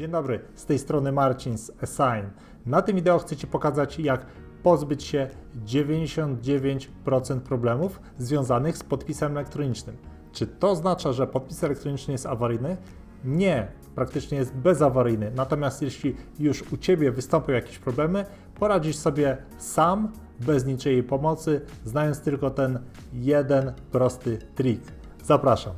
Dzień dobry, z tej strony Marcin z Assign. Na tym wideo chcę Ci pokazać, jak pozbyć się 99% problemów związanych z podpisem elektronicznym. Czy to oznacza, że podpis elektroniczny jest awaryjny? Nie, praktycznie jest bezawaryjny. Natomiast jeśli już u Ciebie wystąpią jakieś problemy, poradzisz sobie sam, bez niczyjej pomocy, znając tylko ten jeden prosty trik. Zapraszam.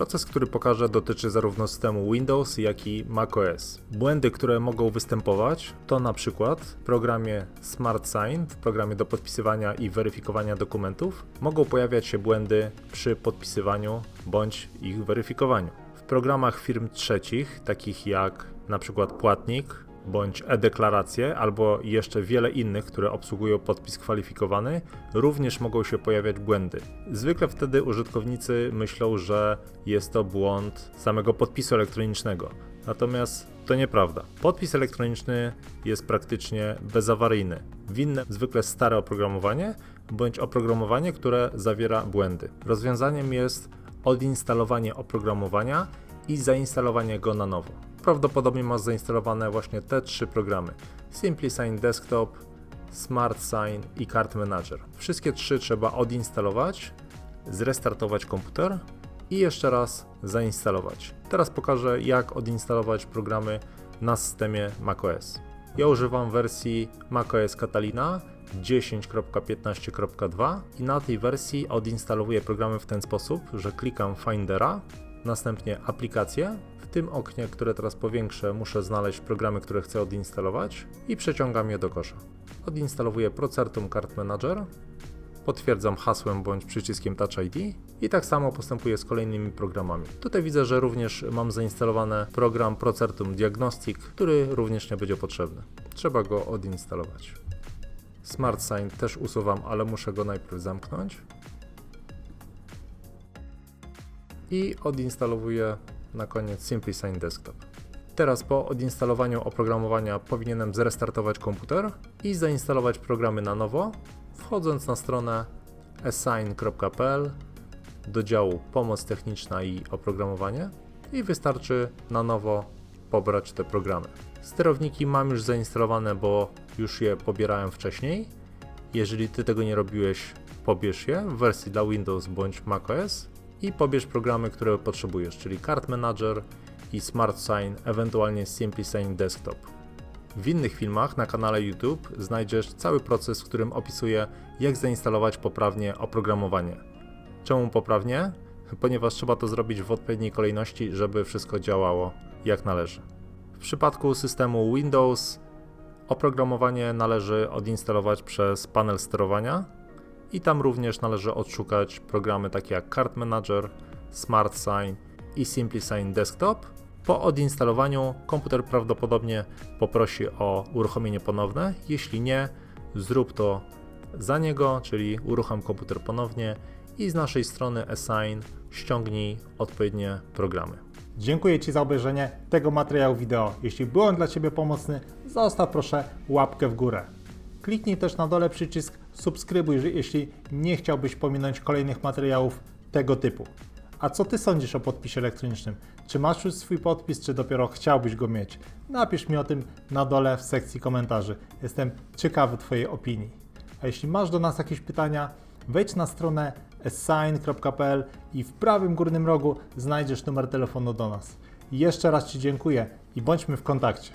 Proces, który pokażę, dotyczy zarówno systemu Windows, jak i macOS. Błędy, które mogą występować, to na przykład w programie Smart Sign, w programie do podpisywania i weryfikowania dokumentów, mogą pojawiać się błędy przy podpisywaniu bądź ich weryfikowaniu. W programach firm trzecich, takich jak na przykład Płatnik, bądź e-deklaracje, albo jeszcze wiele innych, które obsługują podpis kwalifikowany, również mogą się pojawiać błędy. Zwykle wtedy użytkownicy myślą, że jest to błąd samego podpisu elektronicznego. Natomiast to nieprawda. Podpis elektroniczny jest praktycznie bezawaryjny. Winne zwykle stare oprogramowanie bądź oprogramowanie, które zawiera błędy. Rozwiązaniem jest odinstalowanie oprogramowania i zainstalowanie go na nowo. Prawdopodobnie masz zainstalowane właśnie te trzy programy: SimpliSign Desktop, Smart Sign i Card Manager. Wszystkie trzy trzeba odinstalować, zrestartować komputer i jeszcze raz zainstalować. Teraz pokażę, jak odinstalować programy na systemie macOS. Ja używam wersji macOS Catalina 10.15.2 i na tej wersji odinstalowuję programy w ten sposób, że klikam Findera, następnie aplikacje. Tym oknie, które teraz powiększę, muszę znaleźć programy, które chcę odinstalować i przeciągam je do kosza. Odinstalowuję Procertum Card Manager, potwierdzam hasłem bądź przyciskiem Touch ID i tak samo postępuję z kolejnymi programami. Tutaj widzę, że również mam zainstalowany program Procertum Diagnostic, który również nie będzie potrzebny. Trzeba go odinstalować. Smart Sign też usuwam, ale muszę go najpierw zamknąć. I odinstalowuję na koniec SimpliSign Desktop. Teraz po odinstalowaniu oprogramowania powinienem zrestartować komputer i zainstalować programy na nowo, wchodząc na stronę assign.pl do działu Pomoc techniczna i oprogramowanie i wystarczy na nowo pobrać te programy. Sterowniki mam już zainstalowane, bo już je pobierałem wcześniej. Jeżeli Ty tego nie robiłeś, pobierz je w wersji dla Windows bądź macOS i pobierz programy, które potrzebujesz, czyli Card Manager i Smart Sign, ewentualnie SimpliSign Desktop. W innych filmach na kanale YouTube znajdziesz cały proces, w którym opisuję, jak zainstalować poprawnie oprogramowanie. Czemu poprawnie? Ponieważ trzeba to zrobić w odpowiedniej kolejności, żeby wszystko działało jak należy. W przypadku systemu Windows oprogramowanie należy odinstalować przez panel sterowania i tam również należy odszukać programy takie jak Card Manager, Smart Sign i SimpliSign Desktop. Po odinstalowaniu komputer prawdopodobnie poprosi o uruchomienie ponowne. Jeśli nie, zrób to za niego, czyli uruchom komputer ponownie i z naszej strony Assign ściągnij odpowiednie programy. Dziękuję Ci za obejrzenie tego materiału wideo. Jeśli byłem dla Ciebie pomocny, zostaw proszę łapkę w górę. Kliknij też na dole przycisk subskrybuj, jeśli nie chciałbyś pominąć kolejnych materiałów tego typu. A co Ty sądzisz o podpisie elektronicznym? Czy masz już swój podpis, czy dopiero chciałbyś go mieć? Napisz mi o tym na dole w sekcji komentarzy. Jestem ciekawy Twojej opinii. A jeśli masz do nas jakieś pytania, wejdź na stronę assign.pl i w prawym górnym rogu znajdziesz numer telefonu do nas. Jeszcze raz Ci dziękuję i bądźmy w kontakcie.